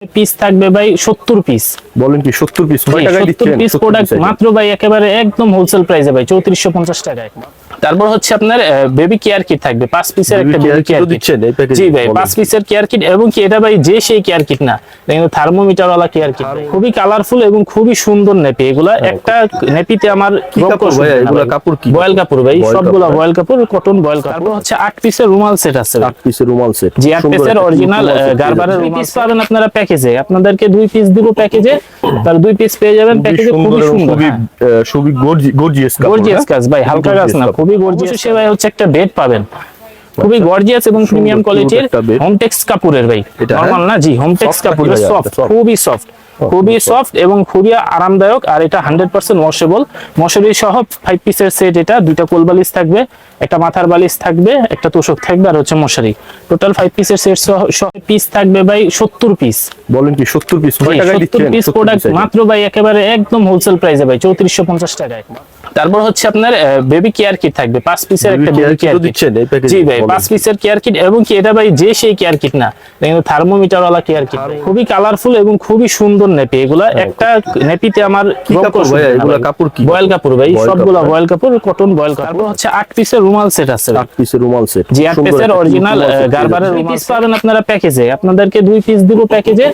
Piece থাকবে ভাই সত্তর পিস বলেন কি সত্তর পিস কয় টাকায় পিস 70 প্রোডাক্ট মাত্র ভাই একেবারে একদম হোলসেল প্রাইসে ভাই চৌত্রিশশো পঞ্চাশ টাকায়। তারপর হচ্ছে আপনার বেবি কেয়ার কিট থাকবে পাঁচ পিসের একটা বেবি কেয়ার ও দিচ্ছেন জি ভাই পাঁচ পিসের কেয়ার কিট এবং কি এটা ভাই যে সেই কেয়ার কিট না কিন্তু থার্মোমিটার ওয়ালা কেয়ার কিট খুবই কালারফুল এবং খুবই সুন্দর নেপি এগুলা একটা নেপিতে আমার হ্যাঁ। এগুলা কাপড় কি? বয়েল কাপড় ভাই সবগুলা বয়েল কাপড় কটন বয়েল কাপড়। তারপর হচ্ছে আট পিসের রুমাল সেট আছে। আট পিসের রুমাল সেট জি আট পিসের অরিজিনাল গারবারের দুই পিস পাবেন আপনারা প্যাকেজে আপনাদেরকে দুই পিস দিব প্যাকেজে তার দুই পিস পেয়ে যাবেন প্যাকেজে খুবই সুন্দর খুবই হ্যাঁ। গর্জিয়াস গর্জিয়াস হ্যাঁ? কাজ ভাই হালকা কাজ না খুবই গর্জিয়াস সেবাই হচ্ছে একটা বেড পাবেন। খুবই গর্জিয়াস এবং প্রিমিয়াম কোয়ালিটির। হোমটেক্স কাপড়ের ভাই। নরমাল না? জি হোমটেক্স নাকি সফট খুবই সফট খুবই সফট এবং খুবই আরামদায়ক আর এটা হান্ড্রেড পার্সেন্ট ওয়াশেবল মশারি সহ ফাইভ পিসের সেট এটা দুইটা কোল বালিশ থাকবে একটা মাথার বালিশ থাকবে একটা তোষক থাকবে আর হচ্ছে মশারি। টোটাল ফাইভ পিসের সেট সহ পিস থাকবে ভাই সত্তর পিস বলেন কি সত্তর পিস সত্তর পিস 70 প্রোডাক্ট মাত্র ভাই একেবারে একদম হোলসেল প্রাইসে ভাই চৌত্রিশশো পঞ্চাশ টাকায়। তারপর হচ্ছে আপনার বেবি কেয়ার কিট থাকবে পাঁচ পিসের একটা বেবি কেয়ার কিট দিচ্ছেন এই package জি ভাই পাঁচ পিসের কেয়ার কিট এবং কি এটা ভাই যে সেই কেয়ার কিট না কিন্তু থার্মোমিটার ওয়ালা কেয়ার কিট খুবই কালারফুল এবং খুবই সুন্দর নেপি এগুলা একটা নেপিতে আমার হ্যাঁ। কি কাপড় ভাই? এগুলা কাপড় কি? বয়েল কাপড় ভাই সবগুলা বয়েল কাপড় কটন বয়েল কাপড় তারপর হচ্ছে আট পিসের রুমাল সেট আছে আট পিসের রুমাল সেট জি আট পিসের অরিজিনাল গারবারের দুই পিস পাবেন আপনারা প্যাকেজে আপনাদেরকে দুই পিস দিব প্যাকেজে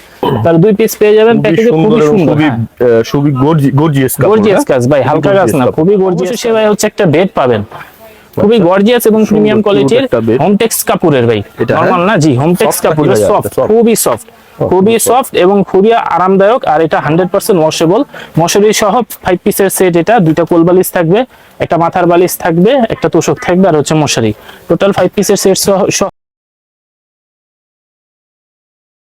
তার দুই পিস পেয়ে যাবেন প্যাকেজে খুবই সুন্দর খুবই হ্যাঁ। আহ, গর্জিয়াস কাপড় গর্জিয়াস হ্যাঁ? কাজ ভাই হালকা কাজ না। খুবই গর্জিয়াস সেবাই হচ্ছে একটা বেড পাবেন। খুবই গর্জিয়াস এবং প্রিমিয়াম কোয়ালিটির হোমটেক্স কাপড়ের ভাই। নরমাল না? জি হোমটেক্স ভাই? সফট খুবই সফট খুবই সফট এবং খুবই আরামদায়ক আর এটা হান্ড্রেড পার্সেন্ট ওয়াশেবল মশারি সহ ফাইভ পিসের সেট এটা দুইটা কোল বালিশ থাকবে একটা মাথার বালিশ থাকবে একটা তোষক থাকবে আর হচ্ছে মশারি। টোটাল ফাইভ পিসের সেট সহ